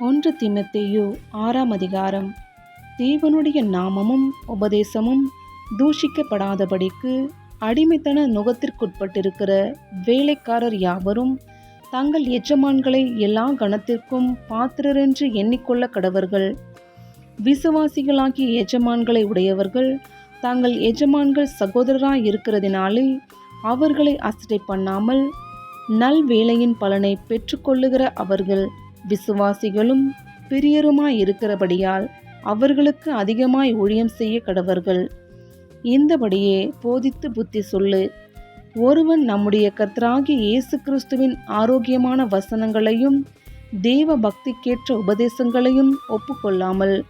ஒன்று திமத்தேயு ஆறாம் அதிகாரம். தேவனுடைய நாமமும் உபதேசமும் தூஷிக்கப்படாதபடிக்கு அடிமைத்தன நுகத்திற்குட்பட்டிருக்கிற வேலைக்காரர் யாவரும் தங்கள் எஜமான்களை எல்லா கணத்திற்கும் பாத்திரரென்று எண்ணிக்கொள்ள கடவர்கள். விசுவாசிகளாகிய எஜமான்களை உடையவர்கள் தங்கள் எஜமான்கள் சகோதரராய் இருக்கிறதினாலே அவர்களை அசட்டை பண்ணாமல் நல் வேலையின் பலனை பெற்றுக்கொள்ளுகிற அவர்கள் விசுவாசிகளும் பிரியருமாய் இருக்கிறபடியால் அவர்களுக்கு அதிகமாய் ஊழியம் செய்ய கடவர்கள். இந்தபடியே போதித்து புத்தி சொல்லு. ஒருவன் நம்முடைய கர்த்தராகிய இயேசு கிறிஸ்துவின் ஆரோக்கியமான வசனங்களையும் தேவ பக்திக்கேற்ற உபதேசங்களையும் ஒப்புக்கொள்ளாமல்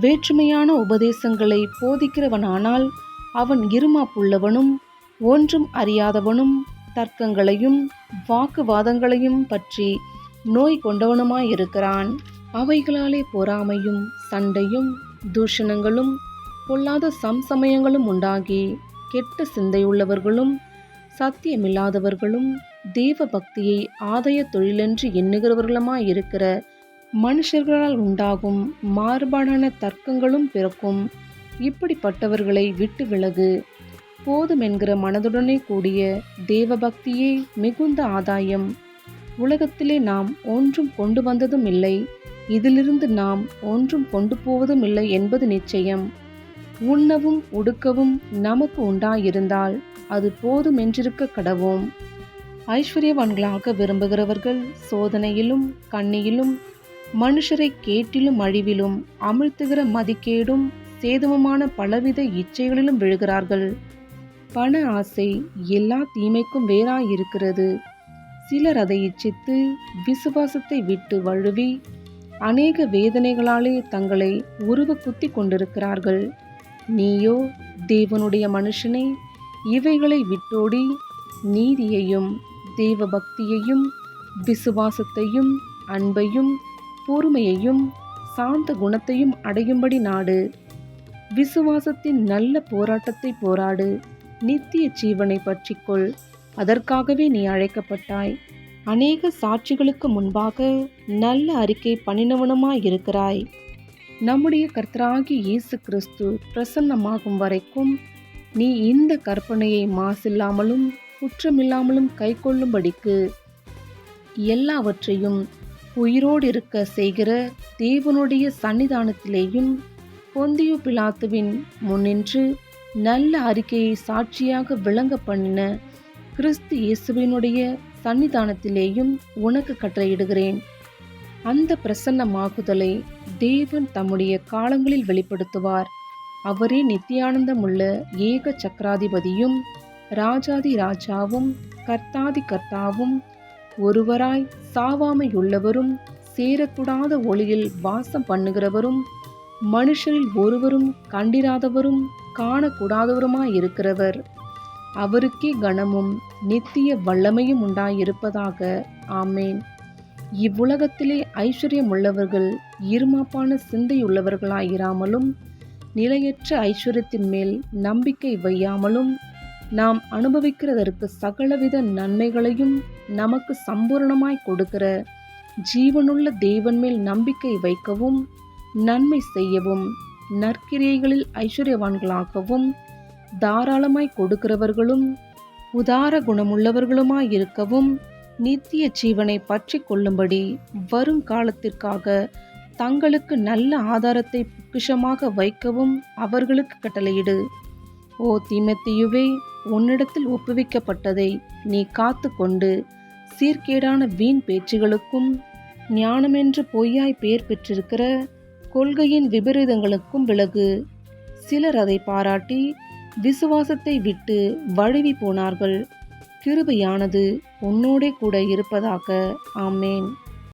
வேற்றுமையான உபதேசங்களை போதிக்கிறவனானால் அவன் இருமாப்புள்ளவனும் ஒன்றும் அறியாதவனும் தர்க்கங்களையும் வாக்குவாதங்களையும் பற்றி நோய் கொண்டவனுமாயிருக்கிறான் அவைகளாலே பொறாமையும் சண்டையும் தூஷணங்களும் பொல்லாத சம்சமயங்களும் உண்டாகி கெட்ட சிந்தையுள்ளவர்களும் சத்தியமில்லாதவர்களும் தேவ பக்தியை ஆதாய தொழிலென்று எண்ணுகிறவர்களுமாயிருக்கிற மனுஷர்களால் உண்டாகும் மாறுபாடான தர்க்கங்களும் பிறக்கும். இப்படிப்பட்டவர்களை விட்டு விலகு. போதும் என்கிற மனதுடனே கூடிய தேவபக்தியே மிகுந்த ஆதாயம். உலகத்திலே நாம் ஒன்றும் கொண்டு வந்ததும் இல்லை. இதிலிருந்து நாம் ஒன்றும் கொண்டு போவதும் இல்லை என்பது நிச்சயம். உண்ணவும் உடுக்கவும் நமக்கு உண்டாயிருந்தால் அது போதும் என்றிருக்க கடவோம். ஐஸ்வர்யவான்களாக விரும்புகிறவர்கள் சோதனையிலும் கண்ணியிலும் மனுஷரை கேட்டிலும் அழிவிலும் அமிழ்த்துகிற மதிக்கேடும் சேதமுமான பலவித இச்சைகளிலும் விழுகிறார்கள். பண ஆசை எல்லா தீமைக்கும் வேறாயிருக்கிறது. சிலர் அதை இச்சித்து விசுவாசத்தை விட்டு வழுவி அநேக வேதனைகளாலே தங்களை உருவ குத்தி கொண்டிருக்கிறார்கள். நீயோ தேவனுடைய மனுஷனே இவைகளை விட்டோடி நீதியையும் தேவ பக்தியையும் விசுவாசத்தையும் அன்பையும் பொறுமையையும் சாந்த குணத்தையும் அடையும்படி நாடு. விசுவாசத்தின் நல்ல போராட்டத்தை போராடு நித்திய ஜீவனை பற்றிக்கொள். அதற்காகவே நீ அழைக்கப்பட்டாய். அநேக சாட்சிகளுக்கு முன்பாக நல்ல அறிக்கை பண்ணினவனுமாயிருக்கிறாய் நம்முடைய கர்த்தராகி இயேசு கிறிஸ்து பிரசன்னமாகும் வரைக்கும் நீ இந்த கற்பனையை மாசில்லாமலும் குற்றமில்லாமலும் கைக்கொள்ளும்படிக்கு எல்லாவற்றையும் உயிரோடு இருக்க செய்கிற தேவனுடைய சன்னிதானத்திலேயும் பொந்தியு பிலாத்துவின் முன்னின்று நல்ல அறிக்கையை சாட்சியாக விளங்க பண்ணின கிறிஸ்து இயேசுவினுடைய சன்னிதானத்திலேயும் உனக்கு கட்டளையிடுகிறேன். அந்த பிரசன்னமாகுதலை தேவன் தம்முடைய காலங்களில் வெளிப்படுத்துவார். அவரே நித்தியானந்தமுள்ள ஏக சக்கராதிபதியும் ராஜாதி ராஜாவும் கர்த்தாதி கர்த்தாவும் ஒருவராய் சாவாமையுள்ளவரும் சேரக்கூடாத ஒளியில் வாசம் பண்ணுகிறவரும் மனுஷரில் ஒருவரும் கண்டிராதவரும் காணக்கூடாதவருமாயிருக்கிறவர். அவருக்கே கனமும் நித்திய வல்லமையும் உண்டாயிருப்பதாக. ஆமேன். இவ்வுலகத்திலே ஐஸ்வர்யம் உள்ளவர்கள் இருமாப்பான சிந்தையுள்ளவர்களாயிராமலும் நிலையற்ற ஐஸ்வர்யத்தின் மேல் நம்பிக்கை வையாமலும் நாம் அனுபவிக்கிறதற்கு சகலவித நன்மைகளையும் நமக்கு சம்பூரணமாய் கொடுக்கிற ஜீவனுள்ள தேவன் மேல் நம்பிக்கை வைக்கவும் நன்மை செய்யவும் நற்கிரியைகளில் ஐஸ்வர்யவான்களாகவும் தாராளமாய் கொடுக்கிறவர்களும் உதார குணமுள்ளவர்களுமாய் இருக்கவும் நித்திய ஜீவனை பற்றி கொள்ளும்படி வரும் காலத்திற்காக தங்களுக்கு நல்ல ஆதாரத்தை பொக்கிஷமாக வைக்கவும் அவர்களுக்கு கட்டளையிடு. ஓ தீமத்தியுவே உன்னிடத்தில் ஒப்புவிக்கப்பட்டதை நீ காத்து கொண்டு சீர்கேடான வீண் பேச்சுகளுக்கும் ஞானமென்று பொய்யாய் பெயர் பெற்றிருக்கிற கொள்கையின் விபரீதங்களுக்கும் விலகு. சிலர் அதை பாராட்டி விசுவாசத்தை விட்டு வழுவி போனார்கள். கிருபையானது உன்னோடே கூட இருப்பதாக. ஆமேன்.